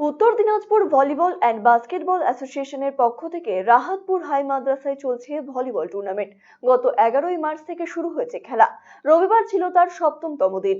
উত্তর Dinajpur volleyball and basketball অ্যাসোসিয়েশনের পক্ষ থেকে রাহাতপুর হাই মাদ্রাসায় চলছে ভলিবল টুর্নামেন্ট। গত এগারোই মার্চ থেকে শুরু হয়েছে খেলা। রবিবার ছিল তার সপ্তমতম দিন।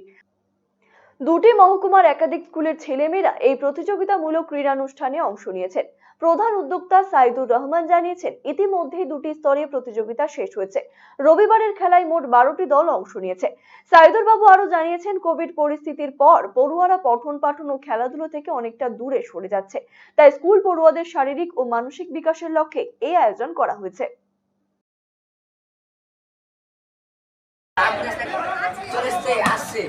দুটি মহকুমার একাধিক স্কুলের ছেলেমেয়েরা এই প্রতিযোগিতামূলক ক্রীড়ানুষ্ঠানে অংশ নিয়েছেন। প্রধান উদ্যোক্তা সাইদুর রহমান জানিয়েছেন, ইতিমধ্যেই দুটি স্তরে প্রতিযোগিতা শেষ হয়েছে। রবিবারের খেলায় মোট বারোটি দল অংশ নিয়েছে। সাইদুর বাবু আরও জানিয়েছেন, কোভিড পরিস্থিতির পর পড়ুয়ারা পঠন পাঠন ও খেলাধুলো থেকে অনেকটা দূরে সরে যাচ্ছে। তাই স্কুল পড়ুয়াদের শারীরিক ও মানসিক বিকাশের লক্ষ্যে এই আয়োজন করা হয়েছে। চলে আসছে।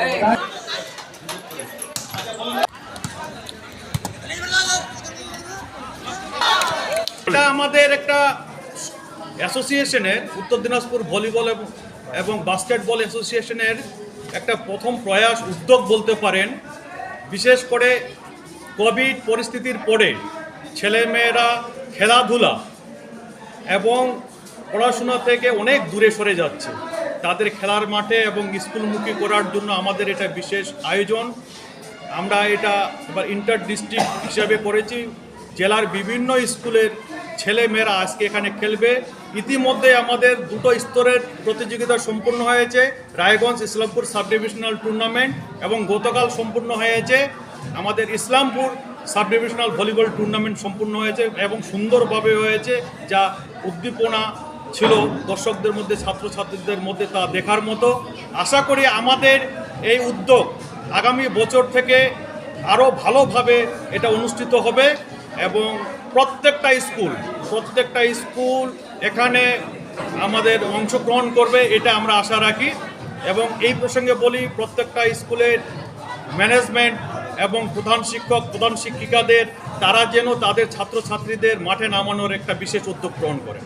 এটা আমাদের একটা অ্যাসোসিয়েশনের উত্তর দিনাজপুর ভলিবল এবং বাস্কেটবল অ্যাসোসিয়েশনের একটা প্রথম প্রয়াস উদ্যোগ বলতে পারেন। বিশেষ করে কোভিড পরিস্থিতির পরে ছেলেমেয়েরা খেলাধুলা এবং পড়াশোনা থেকে অনেক দূরে সরে যাচ্ছে। তাদের খেলার মাঠে এবং স্কুলমুখী করার জন্য আমাদের এটা বিশেষ আয়োজন। আমরা এটা এবার ইন্টার ডিস্ট্রিক্ট হিসাবে করেছি। জেলার বিভিন্ন স্কুলের ছেলে মেয়েরা আজকে এখানে খেলবে। ইতিমধ্যে আমাদের দুটো স্তরের প্রতিযোগিতা সম্পূর্ণ হয়েছে। Raiganj Islampur sub divisional tournament এবং গতকাল সম্পূর্ণ হয়েছে। আমাদের Islampur sub divisional volleyball tournament সম্পূর্ণ হয়েছে এবং সুন্দরভাবে হয়েছে, যা উদ্দীপনা ছিল দর্শকদের মধ্যে, ছাত্রছাত্রীদের মধ্যে তা দেখার মতো। আশা করি আমাদের এই উদ্যোগ আগামী বছর থেকে আরও ভালোভাবে এটা অনুষ্ঠিত হবে এবং প্রত্যেকটা স্কুল প্রত্যেকটা স্কুল এখানে আমাদের অংশগ্রহণ করবে, এটা আমরা আশা রাখি। এবং এই প্রসঙ্গে বলি, প্রত্যেকটা স্কুলের ম্যানেজমেন্ট এবং প্রধান শিক্ষক, প্রধান শিক্ষিকাদের, তারা যেন তাদের ছাত্রছাত্রীদের মাঠে নামানোর একটা বিশেষ উদ্যোগ গ্রহণ করে।